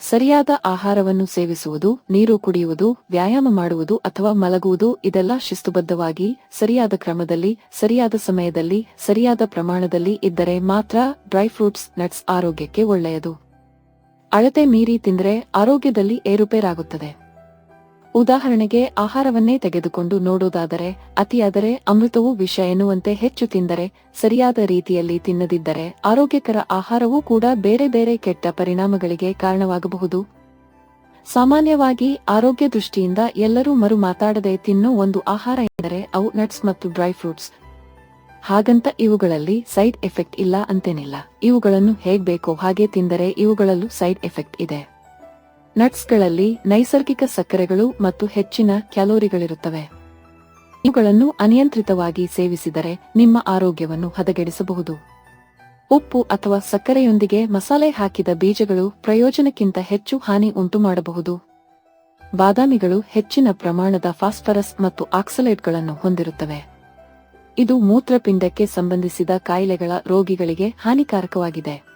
ಸರಿಯಾದ ಆಹಾರವನ್ನು ಸೇವಿಸುವುದು, ನೀರು ಕುಡಿಯುವುದು, ವ್ಯಾಯಾಮ ಮಾಡುವುದು ಅಥವಾ ಮಲಗುವುದು ಇದೆಲ್ಲ ಶಿಸ್ತುಬದ್ಧವಾಗಿ ಸರಿಯಾದ ಕ್ರಮದಲ್ಲಿ, ಸರಿಯಾದ ಸಮಯದಲ್ಲಿ, ಸರಿಯಾದ ಪ್ರಮಾಣದಲ್ಲಿ ಇದ್ದರೆ ಮಾತ್ರ ಡ್ರೈ ಫ್ರೂಟ್ಸ್, ನಟ್ಸ್ ಆರೋಗ್ಯಕ್ಕೆ ಒಳ್ಳೆಯದು. ಅಳತೆ ಮೀರಿ ತಿಂದರೆ ಆರೋಗ್ಯದಲ್ಲಿ ಏರುಪೇರಾಗುತ್ತದೆ. ಉದಾಹರಣೆಗೆ, ಆಹಾರವನ್ನೇ ತೆಗೆದುಕೊಂಡು ನೋಡುವುದಾದರೆ ಅತಿಯಾದರೆ ಅಮೃತವೂ ವಿಷ ಎನ್ನುವಂತೆ ಹೆಚ್ಚು ತಿಂದರೆ, ಸರಿಯಾದ ರೀತಿಯಲ್ಲಿ ತಿನ್ನದಿದ್ದರೆ ಆರೋಗ್ಯಕರ ಆಹಾರವೂ ಕೂಡ ಬೇರೆ ಬೇರೆ ಕೆಟ್ಟ ಪರಿಣಾಮಗಳಿಗೆ ಕಾರಣವಾಗಬಹುದು. ಸಾಮಾನ್ಯವಾಗಿ ಆರೋಗ್ಯ ದೃಷ್ಟಿಯಿಂದ ಎಲ್ಲರೂ ಮರು ಮಾತಾಡದೆ ತಿನ್ನೋ ಒಂದು ಆಹಾರ ಎಂದರೆ ಅವು ನಟ್ಸ್ ಮತ್ತು ಡ್ರೈ ಫ್ರೂಟ್ಸ್. ಹಾಗಂತ ಇವುಗಳಲ್ಲಿ ಸೈಡ್ ಎಫೆಕ್ಟ್ ಇಲ್ಲ ಅಂತೇನಿಲ್ಲ. ಇವುಗಳನ್ನು ಹೇಗ್ ಬೇಕೋ ಹಾಗೆ ತಿಂದರೆ ಇವುಗಳಲ್ಲೂ ಸೈಡ್ ಎಫೆಕ್ಟ್ ಇದೆ. ನಟ್ಸ್ಗಳಲ್ಲಿ ನೈಸರ್ಗಿಕ ಸಕ್ಕರೆಗಳು ಮತ್ತು ಹೆಚ್ಚಿನ ಕ್ಯಾಲೋರಿಗಳಿರುತ್ತವೆ. ಇವುಗಳನ್ನು ಅನಿಯಂತ್ರಿತವಾಗಿ ಸೇವಿಸಿದರೆ ನಿಮ್ಮ ಆರೋಗ್ಯವನ್ನು ಹದಗೆಡಿಸಬಹುದು. ಉಪ್ಪು ಅಥವಾ ಸಕ್ಕರೆಯೊಂದಿಗೆ ಮಸಾಲೆ ಹಾಕಿದ ಬೀಜಗಳು ಪ್ರಯೋಜನಕ್ಕಿಂತ ಹೆಚ್ಚು ಹಾನಿ ಉಂಟು ಮಾಡಬಹುದು ಬಾದಾಮಿಗಳು ಹೆಚ್ಚಿನ ಪ್ರಮಾಣದ ಫಾಸ್ಫರಸ್ ಮತ್ತು ಆಕ್ಸಲೇಟ್ಗಳನ್ನು ಹೊಂದಿರುತ್ತವೆ. ಇದು ಮೂತ್ರಪಿಂಡಕ್ಕೆ ಸಂಬಂಧಿಸಿದ ಕಾಯಿಲೆಗಳ ರೋಗಿಗಳಿಗೆ ಹಾನಿಕಾರಕವಾಗಿದೆ.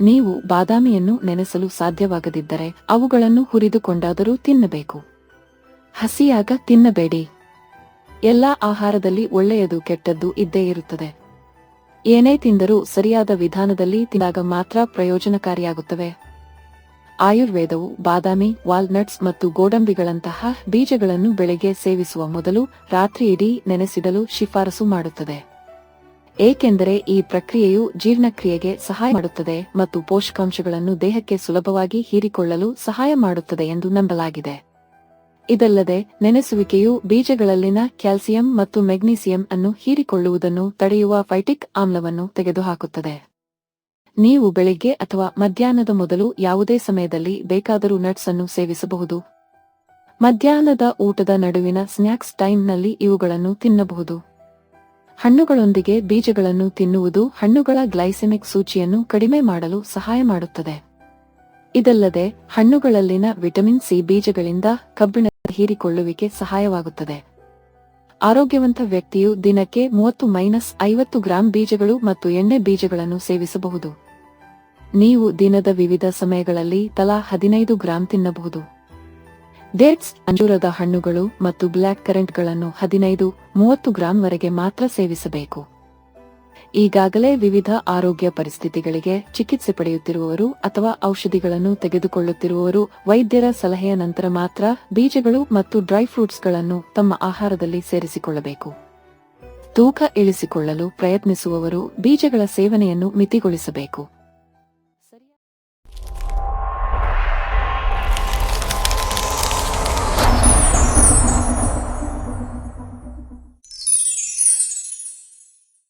ನೀವು ಬಾದಾಮಿಯನ್ನು ನೆನೆಸಲು ಸಾಧ್ಯವಾಗದಿದ್ದರೆ ಅವುಗಳನ್ನು ಹುರಿದುಕೊಂಡಾದರೂ ತಿನ್ನಬೇಕು. ಹಸಿಯಾಗ ತಿನ್ನಬೇಡಿ. ಎಲ್ಲಾ ಆಹಾರದಲ್ಲಿ ಒಳ್ಳೆಯದು ಕೆಟ್ಟದ್ದು ಇದ್ದೇ ಇರುತ್ತದೆ. ಏನೇ ತಿಂದರೂ ಸರಿಯಾದ ವಿಧಾನದಲ್ಲಿ ತಿಂದಾಗ ಮಾತ್ರ ಪ್ರಯೋಜನಕಾರಿಯಾಗುತ್ತವೆ. ಆಯುರ್ವೇದವು ಬಾದಾಮಿ, ವಾಲ್ನಟ್ಸ್ ಮತ್ತು ಗೋಡಂಬಿಗಳಂತಹ ಬೀಜಗಳನ್ನು ಬೆಳೆಗೆ ಸೇವಿಸುವ ಮೊದಲು ರಾತ್ರಿಯಿಡೀ ನೆನೆಸಿಡಲು ಶಿಫಾರಸು ಮಾಡುತ್ತದೆ. ಏಕೆಂದರೆ ಈ ಪ್ರಕ್ರಿಯೆಯು ಜೀರ್ಣಕ್ರಿಯೆಗೆ ಸಹಾಯ ಮಾಡುತ್ತದೆ ಮತ್ತು ಪೋಷಕಾಂಶಗಳನ್ನು ದೇಹಕ್ಕೆ ಸುಲಭವಾಗಿ ಹೀರಿಕೊಳ್ಳಲು ಸಹಾಯ ಮಾಡುತ್ತದೆ ಎಂದು ನಂಬಲಾಗಿದೆ. ಇದಲ್ಲದೆ, ನೆನೆಸುವಿಕೆಯು ಬೀಜಗಳಲ್ಲಿನ ಕ್ಯಾಲ್ಸಿಯಂ ಮತ್ತು ಮೆಗ್ನೀಸಿಯಂ ಅನ್ನು ಹೀರಿಕೊಳ್ಳುವುದನ್ನು ತಡೆಯುವ ಫೈಟಿಕ್ ಆಮ್ಲವನ್ನು ತೆಗೆದುಹಾಕುತ್ತದೆ. ನೀವು ಬೆಳಿಗ್ಗೆ ಅಥವಾ ಮಧ್ಯಾಹ್ನದ ಮೊದಲು ಯಾವುದೇ ಸಮಯದಲ್ಲಿ ಬೇಕಾದರೂ ನಟ್ಸ್ ಅನ್ನು ಸೇವಿಸಬಹುದು. ಮಧ್ಯಾಹ್ನದ ಊಟದ ನಡುವಿನ ಸ್ನ್ಯಾಕ್ಸ್ ಟೈಮ್ನಲ್ಲಿ ಇವುಗಳನ್ನು ತಿನ್ನಬಹುದು. ಹಣ್ಣುಗಳೊಂದಿಗೆ ಬೀಜಗಳನ್ನು ತಿನ್ನುವುದು ಹಣ್ಣುಗಳ ಗ್ಲೈಸೆಮಿಕ್ ಸೂಚಿಯನ್ನು ಕಡಿಮೆ ಮಾಡಲು ಸಹಾಯ ಮಾಡುತ್ತದೆ. ಇದಲ್ಲದೆ, ಹಣ್ಣುಗಳಲ್ಲಿನ ವಿಟಮಿನ್ ಸಿ ಬೀಜಗಳಿಂದ ಕಬ್ಬಿಣ ಹೀರಿಕೊಳ್ಳುವಿಕೆ ಸಹಾಯವಾಗುತ್ತದೆ. ಆರೋಗ್ಯವಂತ ವ್ಯಕ್ತಿಯು ದಿನಕ್ಕೆ ಮೂವತ್ತು ಮೈನಸ್ ಐವತ್ತು ಗ್ರಾಂ ಬೀಜಗಳು ಮತ್ತು ಎಣ್ಣೆ ಬೀಜಗಳನ್ನು ಸೇವಿಸಬಹುದು. ನೀವು ದಿನದ ವಿವಿಧ ಸಮಯಗಳಲ್ಲಿ ತಲಾ ಹದಿನೈದು ಗ್ರಾಂ ತಿನ್ನಬಹುದು. ಡೇಟ್ಸ್ ಅಂಜೂರದ ಹಣ್ಣುಗಳು ಮತ್ತು ಬ್ಲ್ಯಾಕ್ ಕರೆಂಟ್ಗಳನ್ನು ಹದಿನೈದು, ಮೂವತ್ತು ಗ್ರಾಂ ವರೆಗೆ ಮಾತ್ರ ಸೇವಿಸಬೇಕು. ಈಗಾಗಲೇ ವಿವಿಧ ಆರೋಗ್ಯ ಪರಿಸ್ಥಿತಿಗಳಿಗೆ ಚಿಕಿತ್ಸೆ ಪಡೆಯುತ್ತಿರುವವರು ಅಥವಾ ಔಷಧಿಗಳನ್ನು ತೆಗೆದುಕೊಳ್ಳುತ್ತಿರುವವರು ವೈದ್ಯರ ಸಲಹೆಯ ನಂತರ ಮಾತ್ರ ಬೀಜಗಳು ಮತ್ತು ಡ್ರೈ ಫ್ರೂಟ್ಸ್ಗಳನ್ನು ತಮ್ಮ ಆಹಾರದಲ್ಲಿ ಸೇರಿಸಿಕೊಳ್ಳಬೇಕು. ತೂಕ ಇಳಿಸಿಕೊಳ್ಳಲು ಪ್ರಯತ್ನಿಸುವವರು ಬೀಜಗಳ ಸೇವನೆಯನ್ನು ಮಿತಿಗೊಳಿಸಬೇಕು.